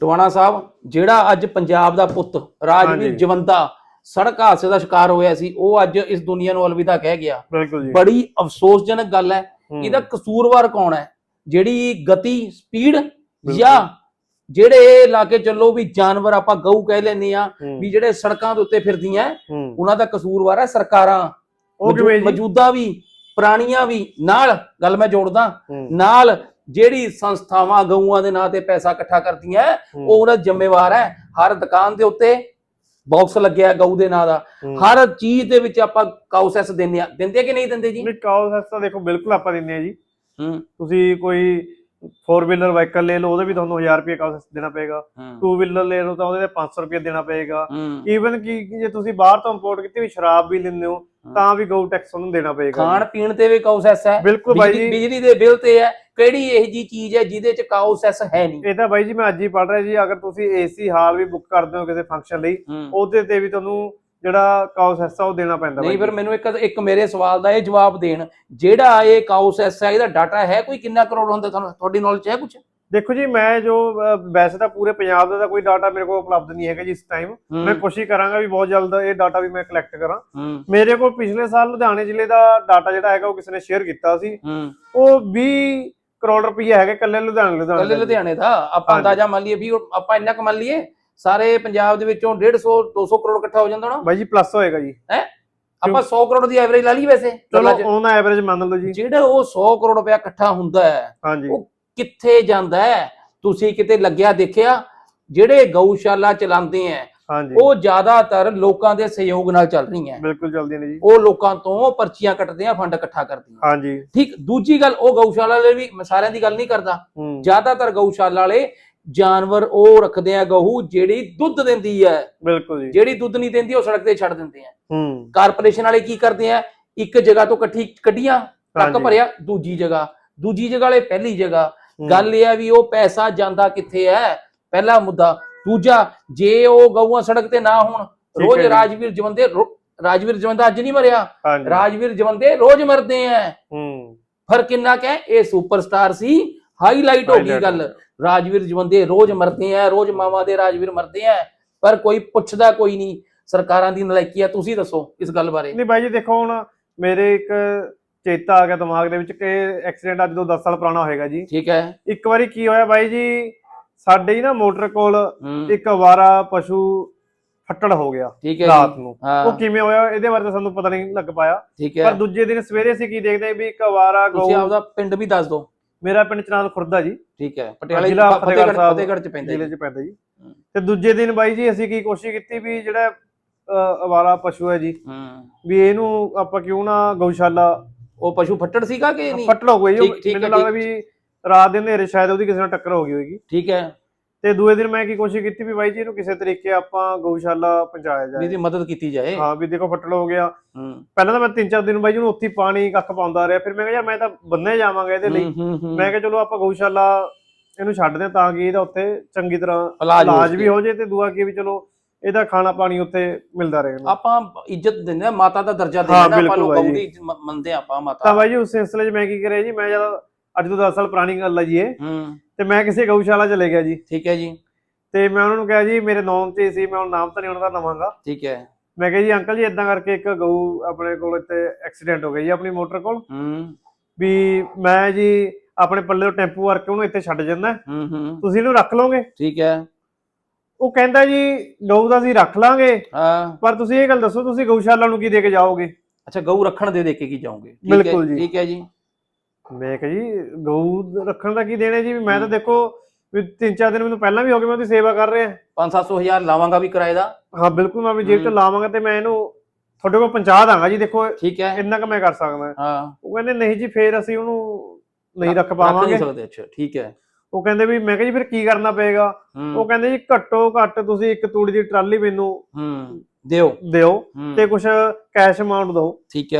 ਟਵਾਣਾ ਸਾਹਿਬ ਜਿਹੜਾ ਅੱਜ ਪੰਜਾਬ ਦਾ ਪੁੱਤ ਰਾਜਵੀਰ। ਜਵੰਦਾ ਸੜਕ ਹਾਦਸੇ ਦਾ ਸ਼ਿਕਾਰ ਹੋਇਆ ਸੀ ਉਹ ਅੱਜ ਇਸ ਦੁਨੀਆ ਨੂੰ ਅਲਵਿਦਾ ਕਹਿ ਗਿਆ। ਬਿਲਕੁਲ ਜੀ। ਬੜੀ ਅਫਸੋਸਜਨਕ ਗੱਲ ਹੈ ਇਹਦਾ ਕਸੂਰਵਾਰ ਕੌਣ ਹੈ? ਜਿਹੜੀ ਗਤੀ ਸਪੀਡ। ਜਾਂ ਜਿਹੜੇ ਲਾ ਕੇ ਚੱਲੋ ਵੀ ਜਾਨਵਰ ਆਪਾਂ ਗਊ ਕਹਿ ਲੈਂਦੇ ਆ ਵੀ ਜਿਹੜੇ ਸੜਕਾਂ ਦੇ ਉੱਤੇ ਫਿਰਦੀਆਂ। ਉਹਨਾਂ ਦਾ ਕਸੂਰਵਾਰ ਹੈ ਸਰਕਾਰਾਂ। ਉਹ ਮੌਜੂਦਾ ਵੀ ਪੁਰਾਣੀਆਂ ਵੀ ਨਾਲ ਗੱਲ ਮੈਂ ਜੋੜਦਾ ਨਾਲ ਜਿਹੜੀ ਸੰਸਥਾਵਾਂ ਗਊਆਂ ਦੇ ਨਾਂ ਤੇ ਪੈਸਾ ਇਕੱਠਾ ਕਰਦੀਆਂ ਉਹ ਉਹਦਾ ਜ਼ਿੰਮੇਵਾਰ ਹੈ ਹਰ ਦੁਕਾਨ ਦੇ ਉੱਤੇ ਬਾਕਸ ਲੱਗਿਆ ਗਊ ਦੇ ਨਾਂ ਦਾ। ਹਰ ਚੀਜ਼ ਦੇ ਵਿੱਚ ਆਪਾਂ ਕਾਉਸੈਸ ਦਿੰਦੇ ਆ। ਦਿੰਦੇ ਕਿ ਨਹੀਂ ਦਿੰਦੇ ਜੀ? ਨਹੀਂ ਕਾਉਸ ਹੈਸ ਤਾਂ ਦੇਖੋ ਬਿਲਕੁਲ ਆਪਾਂ ਦਿੰਦੇ ਆ ਜੀ। ਹੂੰ। ਤੁਸੀਂ ਕੋਈ 4 ਵੀਲਰ ਵਾਹੀਕਲ ਲੈ ਲਓ ਉਹਦੇ ਵੀ ਤੁਹਾਨੂੰ 1000 ਰੁਪਏ ਕਾਉਸ ਦੇਣਾ ਪਏਗਾ। 2 ਵੀਲਰ ਲੈ ਲਓ ਤਾਂ ਉਹਦੇ ਤੇ 500 ਰੁਪਏ ਦੇਣਾ ਪਏਗਾ। ਈਵਨ ਕਿ ਜੇ ਤੁਸੀਂ ਬਾਹਰ ਤੋਂ ਇੰਪੋਰਟ ਕੀਤੀ ਵੀ ਸ਼ਰਾਬ ਵੀ ਲੈਂਦੇ ਹੋ ਤਾਂ ਵੀ ਗਊ ਟੈਕਸ ਉਹਨੂੰ ਦੇਣਾ ਪਏਗਾ। ਖਾਣ ਪੀਣ ਤੇ ਵੀ ਕਾਉਸੈਸ ਹੈ। ਬਿਲਕੁਲ ਬਾਈ ਜੀ। ਬਿਜਲੀ ਦੇ ਬਿੱਲ ਤੇ ਹੈ। ਕਿਹੜੀ ਇਹ ਜੀ ਚੀਜ਼ ਹੈ ਜਿਹਦੇ ਚ ਕਾਉਸੈਸ ਹੈ ਨਹੀਂ? ਇਹ ਤਾਂ ਬਾਈ ਜੀ ਮੈਂ ਅੱਜ ਹੀ ਪੜ ਰਿਹਾ ਜੀ। ਅਗਰ ਤੁਸੀਂ ਏਸੀ ਹਾਲ ਵੀ ਬੁੱਕ ਕਰਦੇ ਹੋ ਕਿਸੇ ਫੰਕਸ਼ਨ ਲਈ। ਉਹਦੇ ਤੇ ਵੀ ਤੁਹਾਨੂੰ ਜਿਹੜਾ ਕਾਉਸ ਹਿੱਸਾ ਉਹ ਦੇਣਾ ਪੈਂਦਾ ਨਹੀਂ ਫਿਰ ਮੈਨੂੰ ਇੱਕ ਇੱਕ ਮੇਰੇ ਸਵਾਲ ਦਾ ਇਹ ਜਵਾਬ ਦੇਣ ਜਿਹੜਾ ਇਹ ਕਾਉਸੈਸ ਹੈ ਇਹਦਾ ਡਾਟਾ ਹੈ ਕੋਈ? ਕਿੰਨਾ ਕਰੋੜ ਹੁੰਦਾ ਤੁਹਾਨੂੰ? ਤੁਹਾਡੀ ਨੌਲੇਜ ਹੈ ਕੁਝ ਦੇਖੋ ਜੀ ਮੈਂ ਜੋ ਵੈਸੇ ਤਾਂ ਪੂਰੇ ਪੰਜਾਬ ਦਾ ਕੋਈ ਡਾਟਾ ਮੇਰੇ ਕੋਲ ਉਪਲਬਧ ਨਹੀਂ ਹੈਗਾ ਜੀ ਇਸ ਟਾਈਮ ਮੈਂ ਕੋਸ਼ਿਸ਼ ਕਰਾਂਗਾ ਵੀ ਬਹੁਤ ਜਲਦ ਇਹ ਡਾਟਾ ਵੀ ਮੈਂ ਕਲੈਕਟ ਕਰਾਂ। ਮੇਰੇ ਕੋਲ ਪਿਛਲੇ ਸਾਲ ਲੁਧਿਆਣੇ ਜ਼ਿਲ੍ਹੇ ਦਾ ਡਾਟਾ ਜਿਹੜਾ ਹੈਗਾ ਉਹ ਕਿਸੇ ਨੇ ਸ਼ੇਅਰ ਕੀਤਾ ਸੀ। ਉਹ 20 ਕਰੋੜ ਰੁਪਏ ਹੈਗੇ ਕੱਲੇ ਲੁਧਿਆਣੇ ਲੁਧਿਆਣੇ ਕੱਲੇ ਦਾ ਜੀ। ਲੁਧਿਆਣੇ ਦਾ? ਆਪਾਂ। ਅੰਦਾਜ਼ਾ ਮੰਨ ਲਈਏ ਵੀ ਆਪਾਂ ਇੰਨਾ ਕੁ ਮੰਨ ਲਈਏ? ਸਾਰੇ ਪੰਜਾਬ ਦੇ ਵਿੱਚੋਂ 150 200 ਕਰੋੜ ਇਕੱਠਾ ਹੋ ਜਾਂਦਾ ਨਾ ਬਾਈ ਜੀ ਪਲੱਸ ਹੋਏਗਾ ਜੀ। ਆਪਾਂ 100 ਕਰੋੜ ਦੀ ਐਵਰੇਜ ਲਾ ਲਈ ਵੈਸੇ ਚਲੋ। ਔਨ ਐਵਰੇਜ ਮੰਨ ਲਓ ਜੀ। ਜਿਹੜਾ ਉਹ 100 ਕਰੋੜ ਰੁਪਇਆ ਇਕੱਠਾ ਹੁੰਦਾ ਹੈ ਹਾਂਜੀ। ਉਹ ਕਿੱਥੇ ਜਾਂਦਾ ਹੈ? ਤੁਸੀਂ ਕਿਤੇ ਲੱਗਿਆ ਦੇਖਿਆ? ਜਿਹੜੇ ਗਊਸ਼ਾਲਾ ਚਲਾਉਂਦੇ ਆ ਉਹ ਜ਼ਿਆਦਾਤਰ ਲੋਕਾਂ ਦੇ ਸਹਿਯੋਗ ਨਾਲ ਚੱਲ ਰਹੀਆਂ ਬਿਲਕੁਲ ਜਲਦੀ ਨੇ ਜੀ। ਉਹ ਲੋਕਾਂ ਤੋਂ ਪਰਚੀਆਂ ਕੱਟਦੇ ਆ ਫੰਡ ਇਕੱਠਾ ਕਰਦੀਆਂ। ਹਾਂਜੀ। ਠੀਕ ਦੂਜੀ ਗੱਲ ਉਹ ਗਊਸ਼ਾਲਾ ਵਾਲੇ ਵੀ ਸਾਰਿਆਂ ਦੀ ਗੱਲ ਨਹੀਂ ਕਰਦਾ। ਹੂੰ। ਜ਼ਿਆਦਾਤਰ ਗਊਸ਼ਾਲਾ ਵਾਲੇ ਜਾਨਵਰ ਉਹ ਰੱਖਦੇ ਆ ਗਊ ਜਿਹੜੀ ਦੁੱਧ ਦਿੰਦੀ ਹੈ। ਬਿਲਕੁਲ ਜੀ। ਜਿਹੜੀ ਦੁੱਧ ਨਹੀਂ ਦਿੰਦੀ ਉਹ ਸੜਕ ਤੇ ਛੱਡ ਦਿੰਦੇ ਆ। ਹੂੰ। ਕਾਰਪੋਰੇਸ਼ਨ ਵਾਲੇ ਕੀ ਕਰਦੇ ਆ? ਇੱਕ ਜਗ੍ਹਾ ਤੋਂ ਇਕੱਠੀ ਕੱਢੀਆਂ ਟਰੱਕ। ਭਰਿਆ ਦੂਜੀ ਜਗ੍ਹਾ। ਦੂਜੀ ਜਗ੍ਹਾ ਵਾਲੇ ਪਹਿਲੀ ਜਗ੍ਹਾ। ਗੱਲ ਇਹ ਆ ਵੀ ਉਹ ਪੈਸਾ ਜਾਂਦਾ ਕਿੱਥੇ ਹੈ? ਪਹਿਲਾ ਮੁੱਦਾ। ਦੂਜਾ ਜੇ ਉਹ ਗਊਆਂ ਸੜਕ ਤੇ ਨਾ ਹੋਣ ਰੋਜ਼। ਰਾਜਵੀਰ ਜਵੰਦੇ ਰਾਜਵੀਰ ਜਵੰਦਾ ਅੱਜ ਨਹੀਂ ਮਰਿਆ। ਰਾਜਵੀਰ ਜਵੰਦੇ ਰੋਜ਼ ਮਰਦੇ ਆ। ਹੂੰ। ਫ਼ਰਕ ਕਿੰਨਾ ਕੁ ਹੈ? ਇਹ ਸੁਪਰਸਟਾਰ ਸੀ। ਹਾਈਲਾਈਟ ਹੋ ਗਈ ਗੱਲ। ਰਾਜਵੀਰ ਜਵੰਦੇ ਰੋਜ਼ ਮਰਦੇ ਆ ਰੋਜ਼ ਮਾਵਾਂ ਦੇ ਰਾਜਵੀਰ ਮਰਦੇ ਆ ਪਰ ਕੋਈ ਪੁੱਛਦਾ ਕੋਈ ਨਹੀਂ ਸਰਕਾਰਾਂ ਦੀ ਨਲਾਇਕੀ ਆ ਤੁਸੀਂ ਦੱਸੋ ਇਸ ਗੱਲ ਬਾਰੇ। ਨਹੀਂ ਬਾਈ ਜੀ ਦੇਖੋ ਹੁਣ ਮੇਰੇ ਇੱਕ ਚੇਤਾ ਆ ਗਿਆ ਦਿਮਾਗ ਦੇ ਵਿੱਚ ਕਿ ਐਕਸੀਡੈਂਟ ਅੱਜ ਤੋਂ 10 ਸਾਲ ਪੁਰਾਣਾ ਹੋਏਗਾ ਜੀ। ਠੀਕ ਹੈ। ਇੱਕ ਵਾਰੀ ਕੀ ਹੋਇਆ ਬਾਈ ਜੀ ਸਾਡੇ ਹੀ ਨਾ ਮੋਟਰ ਕੋਲ ਇੱਕ ਅਵਾਰਾ ਪਸ਼ੂ ਫੱਟੜ ਹੋ ਗਿਆ ਰਾਤ। ਨੂੰ। ਉਹ ਕਿਵੇਂ ਹੋਇਆ ਇਹਦੇ ਬਾਰੇ ਤਾਂ ਸਾਨੂੰ ਪਤਾ ਨਹੀਂ ਲੱਗ ਪਾਇਆ। ਪਰ ਦੂਜੇ ਦਿਨ ਸਵੇਰੇ ਅਸੀਂ ਕੀ ਦੇਖਦੇ ਵੀ ਇੱਕ ਤੁਸੀਂ ਗਊ ਆਪਦਾ ਪਿੰਡ ਵੀ ਦੱਸ ਦਿਓ। ਮੇਰਾ ਪਿੰਡ ਚਨਾਦ ਖੁਰਦਾ ਜੀ। ਠੀਕ ਹੈ ਪਟਿਆਲੇ ਜ਼ਿਲ੍ਹਾ ਫਤਿਹਗੜ੍ਹ ਸਾਹਿਬ। ਫਤਿਹਗੜ੍ਹ ਚ ਪੈਂਦਾ ਜ਼ਿਲ੍ਹੇ ਜੀ। 'ਚ ਪੈਂਦਾ ਜੀ। ਤੇ ਦੂਜੇ ਦਿਨ ਬਾਈ ਜੀ ਅਸੀਂ ਕੀ ਕੋਸ਼ਿਸ਼ ਕੀਤੀ ਵੀ ਜਿਹੜਾ ਅ, ਅਵਾਰਾ ਪਸ਼ੂ ਹੈ ਜੀ ਹੂੰ। ਵੀ ਇਹਨੂੰ ਆਪਾਂ ਕਿਉਂ ਨਾ ਗਊਸ਼ਾਲਾ ਉਹ ਪਸ਼ੂ ਫੱਟੜ ਸੀਗਾ ਕਿ ਨਹੀਂ? ਫੱਟੜ ਹੋ ਠੀਕ ਹੈ, ਮੈਨੂੰ ਲੱਗਦਾ। ਵੀ ਰਾਤ ਦੇ ਹਨੇਰੇ ਸ਼ਾਇਦ ਉਹਦੀ ਕਿਸੇ ਨਾਲ ਟੱਕਰ ਹੋ ਗਈ ਹੋਏਗੀ। ਠੀਕ ਹੈ। ਤੇ ਦੂਏ ਦਿਨ ਮੈਂ ਕੀ ਕੋਸ਼ਿਸ਼ ਕੀਤੀ ਵੀ ਬਾਈ ਜੀ ਇਹਨੂੰ ਕਿਸੇ ਤਰੀਕੇ ਆਪਾਂ ਗਊਸ਼ਾਲਾ ਪਹੁੰਚਾਇਆ ਵੀ ਜਾਏ ਇਹਦੀ ਮਦਦ ਕੀਤੀ ਜਾਏ ਹਾਂ ਵੀ ਦੇਖੋ ਫੱਟੜ ਹੋ ਗਿਆ ਹੂੰ ਪਹਿਲਾਂ ਤਾਂ ਮੈਂ ਤਿੰਨ ਚਾਰ ਦਿਨ ਬਾਈ ਜੀ ਨੂੰ ਉੱਥੇ ਹੀ ਪਾਣੀ ਕੱਖ ਪਾਉਂਦਾ ਰਿਹਾ ਫਿਰ ਮੈਂ ਕਿਹਾ ਯਾਰ ਮੈਂ ਤਾਂ ਬੰਨੇ ਜਾਵਾਂਗਾ ਇਹਦੇ ਲਈ। ਮੈਂ ਕਿਹਾ ਚਲੋ ਆਪਾਂ ਗਊਸ਼ਾਲਾ ਇਹਨੂੰ ਛੱਡਦੇ ਹਾਂ ਤਾਂ ਕਿ ਇਹਦਾ ਉੱਥੇ ਚੰਗੀ ਤਰ੍ਹਾਂ ਇਲਾਜ ਹੋ ਇਲਾਜ ਵੀ ਸਕੇ। ਹੋ ਜੇ ਤੇ ਦੁਆ ਕੀ ਵੀ ਚਲੋ ਇਹਦਾ ਖਾਣਾ ਪਾਣੀ ਉੱਥੇ ਮਿਲਦਾ ਰਹੇ ਇਹਨੂੰ। ਆਪਾਂ ਇੱਜ਼ਤ ਦਿੰਦੇ ਆ ਮਾਤਾ ਦਾ ਦਰਜਾ ਹਾਂ, ਦਿੰਦੇ ਆ ਆਪਾਂ ਬਿਲਕੁਲ ਲੋਕ। ਦੀ ਇੱਜ਼ਤ ਮ- ਮੰਨਦੇ ਆ ਆਪਾਂ ਤਾਂ ਮਾਤਾ ਬਾਈ ਜੀ ਉਸ ਸਿਲਸਿਲੇ 'ਚ ਮੈਂ ਕੀ ਕਰਿਆ ਜੀ ਮੈਂ ਜਦ ਅੱਜ ਤੋਂ 10 ਸਾਲ ਪੁਰਾਣੀ ਗੱਲ ਹੈ ਜੀ ਇਹ ਹੂੰ ਤੇ ਮੈਂ ਕਿਸੇ ਗਊਸ਼ਾਲਾ ਚਲੇ ਗਿਆ ਜੀ। ਠੀਕ ਹੈ ਜੀ। ਤੇ ਮੈਂ ਉਹਨਾਂ ਨੂੰ ਕਿਹਾ ਜੀ ਮੇਰੇ ਨਾਮ ਹੀ ਸੀ ਮੈਂ ਹੁਣ ਨਾਮ ਤਾਂ ਨਹੀਂ ਉਹਨਾਂ ਦਾ ਲਵਾਂਗਾ। ਠੀਕ ਹੈ। ਮੈਂ ਕਿਹਾ ਜੀ ਅੰਕਲ ਜੀ ਇਦਾਂ ਕਰਕੇ ਇੱਕ ਗਊ ਆਪਣੇ ਕੋਲ ਇੱਥੇ ਐਕਸੀਡੈਂਟ ਹੋ ਗਿਆ ਜੀ ਆਪਣੀ ਮੋਟਰ ਕੋਲ। ਹੂੰ। ਵੀ ਮੈਂ ਜੀ ਆਪਣੇ ਪੱਲੇ ਤੋਂ ਟੈਂਪੂ ਕਰਕੇ ਉਹਨੂੰ ਇੱਥੇ ਛੱਡ ਜਾਂਦਾ। ਹੂੰ ਹੂੰ। ਤੁਸੀਂ ਇਹਨੂੰ ਰੱਖ ਲਓਗੇ? ਠੀਕ ਹੈ। ਉਹ ਕਹਿੰਦਾ ਜੀ ਗਊ ਦਾ ਅਸੀਂ ਰੱਖ ਲਾਂਗੇ। ਹਾਂ। ਪਰ ਤੁਸੀਂ ਇਹ ਗੱਲ ਦੱਸੋ ਤੁਸੀਂ ਗਊਸ਼ਾਲਾ ਨੂੰ ਕੀ ਦੇ ਕੇ ਜਾਓਗੇ? ਅੱਛਾ ਗਊ ਰੱਖਣ ਦੇ ਦੇ ਕੇ ਕੀ ਜਾਓਗੇ? ਠੀਕ ਬਿਲਕੁਲ ਹੈ, ਜੀ। ਠੀਕ ਹੈ ਜੀ। ਮੈਂ ਕਿਹਾ ਜੀ ਗਊ ਰੱਖਣ ਦਾ ਕੀ ਦੇਣਾ ਜੀ? ਵੀ ਮੈਂ ਤਾਂ ਦੇਖੋ ਵੀ ਤਿੰਨ ਚਾਰ ਦਿਨ ਮੈਨੂੰ ਪਹਿਲਾਂ ਵੀ ਹੋ ਗਏ ਮੈਂ ਉਹਦੀ ਸੇਵਾ ਕਰ ਰਿਹਾ। 5-700 ਹਜ਼ਾਰ ਲਾਵਾਂਗਾ ਵੀ ਕਿਰਾਏ ਦਾ। ਹਾਂ ਬਿਲਕੁਲ ਮੈਂ ਆਪਣੀ ਜੇਬ 'ਚ। ਲਾਵਾਂਗਾ ਤੇ ਮੈਂ ਇਹਨੂੰ ਤੁਹਾਡੇ ਕੋਲ ਪਹੁੰਚਾ ਦਾਂਗਾ ਜੀ ਦੇਖੋ ਠੀਕ ਹੈ। ਇੰਨਾ ਕੁ ਮੈਂ ਕਰ ਸਕਦਾ। ਹਾਂ। ਉਹ ਕਹਿੰਦੇ ਨਹੀਂ ਜੀ ਫੇਰ ਅਸੀਂ ਉਹਨੂੰ ਨਹੀਂ ਰੱਖ ਨਹੀਂ ਪਾਵਾਂਗੇ। ਸਕਦੇ ਅੱਛਾ ਠੀਕ ਹੈ। ਉਹ ਕਹਿੰਦੇ ਵੀ ਮੈਂ ਕਿਹਾ ਜੀ ਫਿਰ ਕੀ ਕਰਨਾ ਪਏਗਾ? ਉਹ ਕਹਿੰਦੇ ਜੀ ਘੱਟੋ ਘੱਟ ਤੁਸੀਂ ਇੱਕ ਤੂੜੀ ਦੀ ਟਰਾਲੀ ਮੈਨੂੰ ਹੂੰ। ਦਿਓ। ਦਿਓ ਤੇ ਕੁਝ ਕੈਸ਼ ਅਮਾਉਂਟ ਦਿਓ। ਠੀਕ ਹੈ।